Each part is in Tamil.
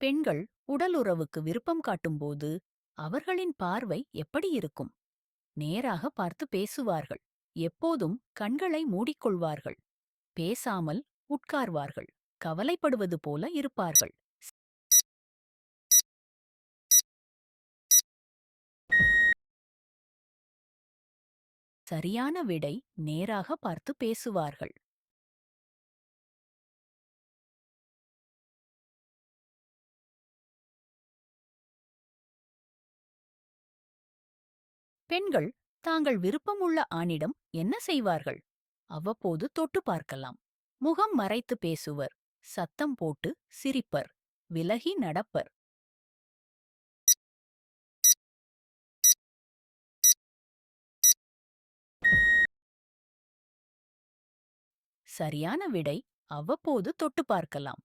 பெண்கள் உடலுறவுக்கு விருப்பம் காட்டும்போது அவர்களின் பார்வை எப்படி இருக்கும்? நேராக பார்த்து பேசுவார்கள். எப்போதும் கண்களை மூடிக்கொள்வார்கள். பேசாமல் உட்கார்வார்கள். கவலைப்படுவது போல இருப்பார்கள். சரியான விடை நேராக பார்த்து பேசுவார்கள். பெண்கள் தாங்கள் விருப்பமுள்ள ஆணிடம் என்ன செய்வார்கள்? அவ்வப்போது தொட்டு பார்க்கலாம். முகம் மறைத்து பேசுவர். சத்தம் போட்டு சிரிப்பர். விலகி நடப்பர். சரியான விடை அவ்வப்போது தொட்டு பார்க்கலாம்.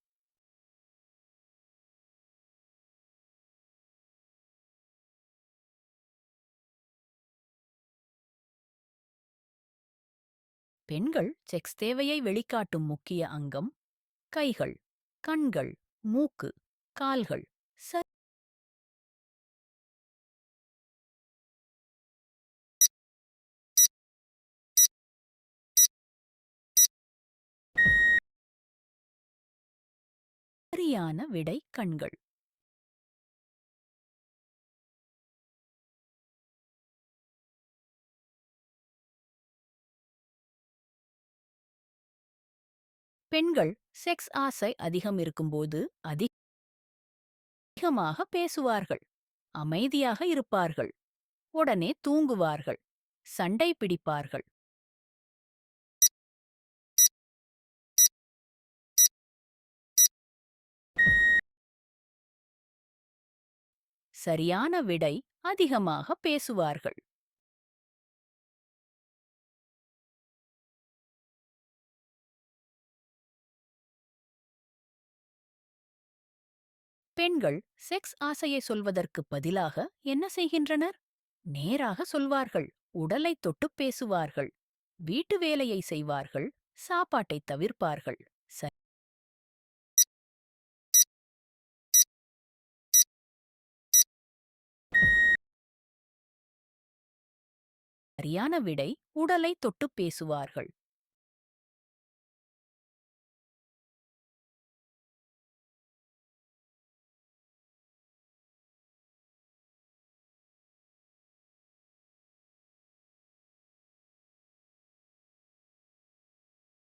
பெண்கள் செக்ஸ் தேவையை வெளிக்காட்டும் முக்கிய அங்கம் கைகள் கண்கள் மூக்கு கால்கள் ச சரியான விடை கண்கள். பெண்கள் செக்ஸ் ஆசை அதிகம் இருக்கும்போது அதிகமாக பேசுவார்கள். அமைதியாக இருப்பார்கள். உடனே தூங்குவார்கள். சண்டை பிடிப்பார்கள். சரியான விடை அதிகமாக பேசுவார்கள். பெண்கள் செக்ஸ் ஆசையை சொல்வதற்குப் பதிலாக என்ன செய்கின்றனர்? நேராக சொல்வார்கள் உடலை தொட்டுப் பேசுவார்கள் வீட்டு வேலையை செய்வார்கள் சாப்பாட்டை தவிர்ப்பார்கள். சரியான விடை உடலை தொட்டுப் பேசுவார்கள்.